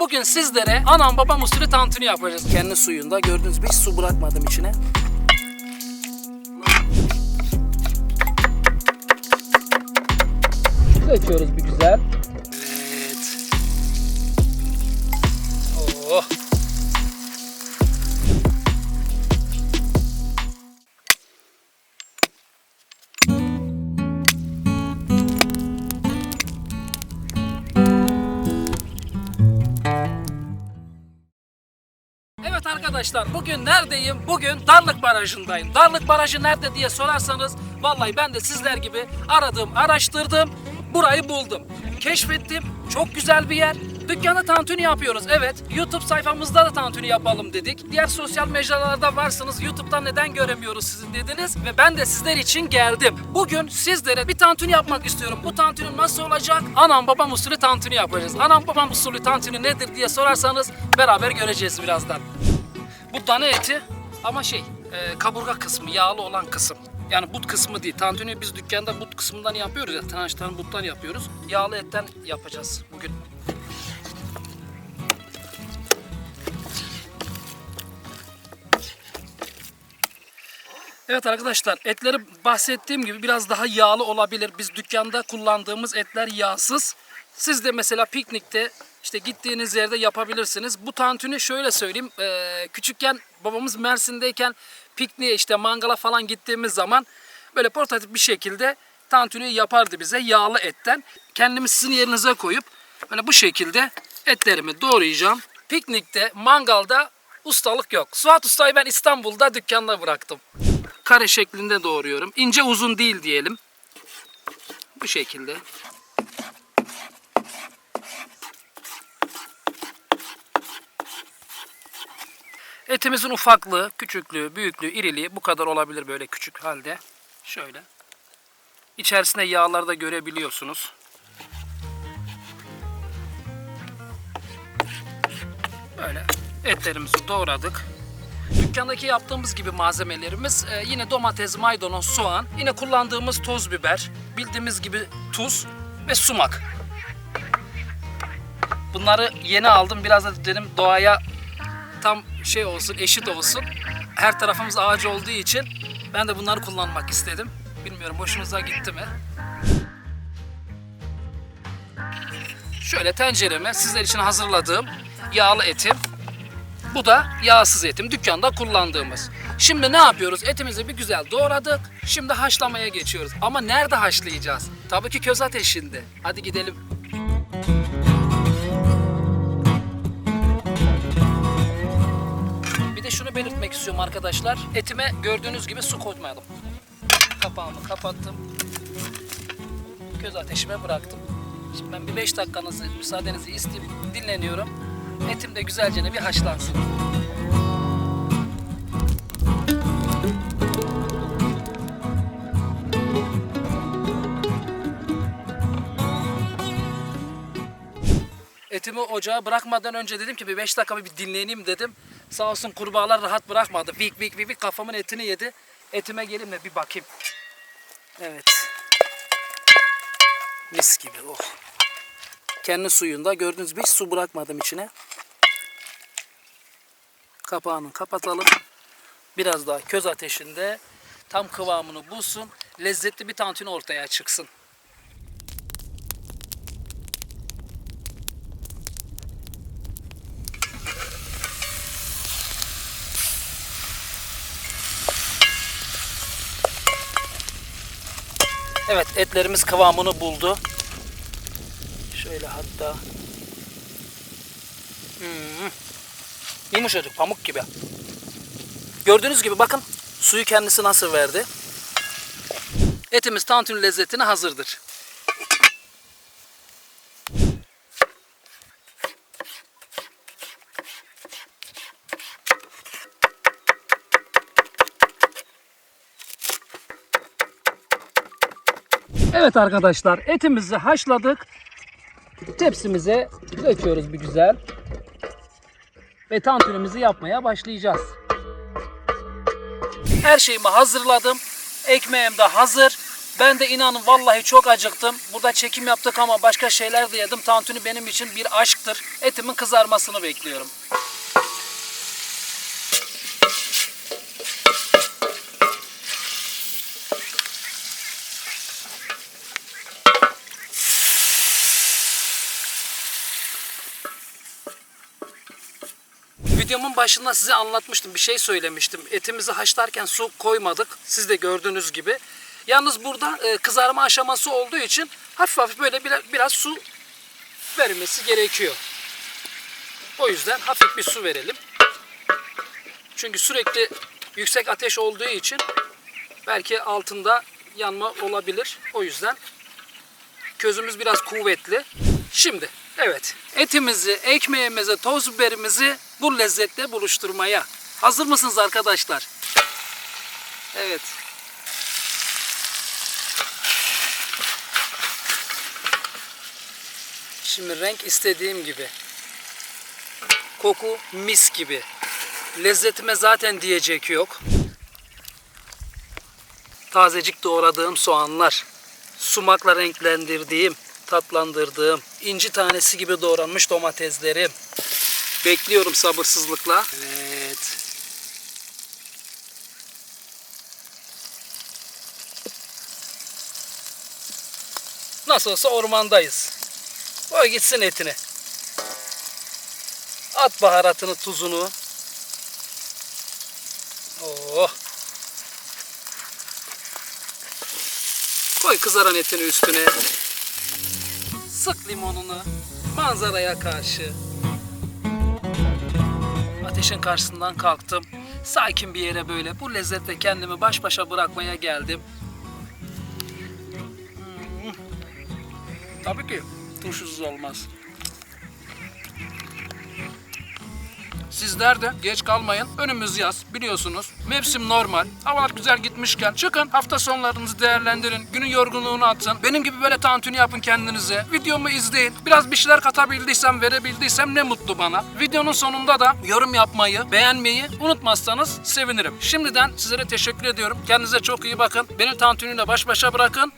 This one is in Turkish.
Bugün sizlere anam babam usulü tantuni yapacağız. Kendi suyunda gördüğünüz gibi hiç su bırakmadım içine. Döküyoruz bir güzel. Arkadaşlar bugün neredeyim? Bugün Darlık Barajı'ndayım. Darlık Barajı nerede diye sorarsanız vallahi ben de sizler gibi aradım, araştırdım. Burayı buldum. Keşfettim. Çok güzel bir yer. Dükkanda tantuni yapıyoruz. Evet. YouTube sayfamızda da tantuni yapalım dedik. Diğer sosyal mecralarda varsınız. YouTube'dan neden göremiyoruz sizi dediniz. Ve ben de sizler için geldim. Bugün sizlere bir tantuni yapmak istiyorum. Bu tantuni nasıl olacak? Anam babam usulü tantuni yapacağız. Anam babam usulü tantuni nedir diye sorarsanız beraber göreceğiz birazdan. Bu dana eti ama şey e, kaburga kısmı yağlı olan kısım. Yani but kısmı değil. Tantuni biz dükkanda but kısmından yapıyoruz ya. Trançtan buttan yapıyoruz. Yağlı etten yapacağız bugün. Evet arkadaşlar etleri bahsettiğim gibi biraz daha yağlı olabilir. Biz dükkanda kullandığımız etler yağsız. Siz de mesela piknikte işte gittiğiniz yerde yapabilirsiniz. Bu tantuni şöyle söyleyeyim. eee, küçükken babamız Mersin'deyken pikniğe işte mangala falan gittiğimiz zaman böyle portatif bir şekilde tantuni yapardı bize yağlı etten. Kendimi sizin yerinize koyup böyle bu şekilde etlerimi doğrayacağım. Piknikte, mangalda ustalık yok. Suat Usta'yı ben İstanbul'da dükkanda bıraktım. Kare şeklinde doğruyorum. İnce uzun değil diyelim. Bu şekilde. Etimizin ufaklığı, küçüklüğü, büyüklüğü, iriliği bu kadar olabilir böyle küçük halde. Şöyle. İçerisinde yağları da görebiliyorsunuz. Böyle etlerimizi doğradık. Dükkandaki yaptığımız gibi malzemelerimiz e, yine domates, maydanoz, soğan, yine kullandığımız toz biber, bildiğimiz gibi tuz ve sumak. Bunları yeni aldım. Biraz da dedim doğaya tam şey olsun, eşit olsun. Her tarafımız ağaç olduğu için ben de bunları kullanmak istedim. Bilmiyorum hoşunuza gitti mi? Şöyle tencereme sizler için hazırladığım yağlı etim. Bu da yağsız etim. Dükkanda kullandığımız. Şimdi ne yapıyoruz? Etimizi bir güzel doğradık. Şimdi haşlamaya geçiyoruz. Ama nerede haşlayacağız? Tabii ki köz ateşinde. Hadi gidelim. Şunu belirtmek istiyorum arkadaşlar. Etime gördüğünüz gibi su koymadım. Kapağımı kapattım. Köz ateşime bıraktım. Şimdi ben bir 5 dakikanızı, müsaadenizi isteyip dinleniyorum. Etim de güzelce bir haşlansın. Etimi ocağa bırakmadan önce dedim ki bir 5 dakika bir dinleneyim dedim. Sağ olsun kurbağalar rahat bırakmadı. Vik vik vik vik kafamın etini yedi. Etime gelin de bir bakayım. Evet. Mis gibi oh. Kendi suyunda gördüğünüz hiç su bırakmadım içine. Kapağını kapatalım. Biraz daha köz ateşinde tam kıvamını bulsun. Lezzetli bir tantuni ortaya çıksın. Evet etlerimiz kıvamını buldu. Şöyle hatta. Hmm. Yumuşacık pamuk gibi. Gördüğünüz gibi bakın suyu kendisi nasıl verdi. Etimiz tantuni lezzetine hazırdır. Evet arkadaşlar etimizi haşladık. Tepsimize döküyoruz bir güzel. Ve tantunimizi yapmaya başlayacağız. Her şeyimi hazırladım. Ekmeğim de hazır. Ben de inanın vallahi çok acıktım. Burada çekim yaptık ama başka şeyler de yedim. Tantuni benim için bir aşktır. Etimin kızarmasını bekliyorum. Videomun başında size anlatmıştım. Bir şey söylemiştim. Etimizi haşlarken su koymadık. Siz de gördüğünüz gibi. Yalnız burada e, kızarma aşaması olduğu için hafif hafif böyle biraz, su verilmesi gerekiyor. O yüzden hafif bir su verelim. Çünkü sürekli yüksek ateş olduğu için belki altında yanma olabilir. O yüzden közümüz biraz kuvvetli. Şimdi evet etimizi, ekmeğimizi, toz biberimizi bu lezzetle buluşturmaya. Hazır mısınız arkadaşlar? Evet. Şimdi renk istediğim gibi. Koku mis gibi. Lezzetime zaten diyecek yok. Tazecik doğradığım soğanlar sumakla renklendirdiğim, tatlandırdığım, inci tanesi gibi doğranmış domateslerim. Bekliyorum sabırsızlıkla. Evet. Nasıl olsa ormandayız. Koy gitsin etini. At baharatını, tuzunu. Oh. Koy kızaran etini üstüne. Sık limonunu manzaraya karşı. Ateşin karşısından kalktım. Sakin bir yere böyle bu lezzetle kendimi baş başa bırakmaya geldim. Hmm. Tabii ki turşusuz olmaz. Sizler de geç kalmayın. Önümüz yaz biliyorsunuz. Mevsim normal. Havalar güzel gitmişken çıkın hafta sonlarınızı değerlendirin. Günün yorgunluğunu atın. Benim gibi böyle tantuni yapın kendinize. Videomu izleyin. Biraz bir şeyler katabildiysem, verebildiysem ne mutlu bana. Videonun sonunda da yorum yapmayı, beğenmeyi unutmazsanız sevinirim. Şimdiden sizlere teşekkür ediyorum. Kendinize çok iyi bakın. Beni tantuniyle baş başa bırakın.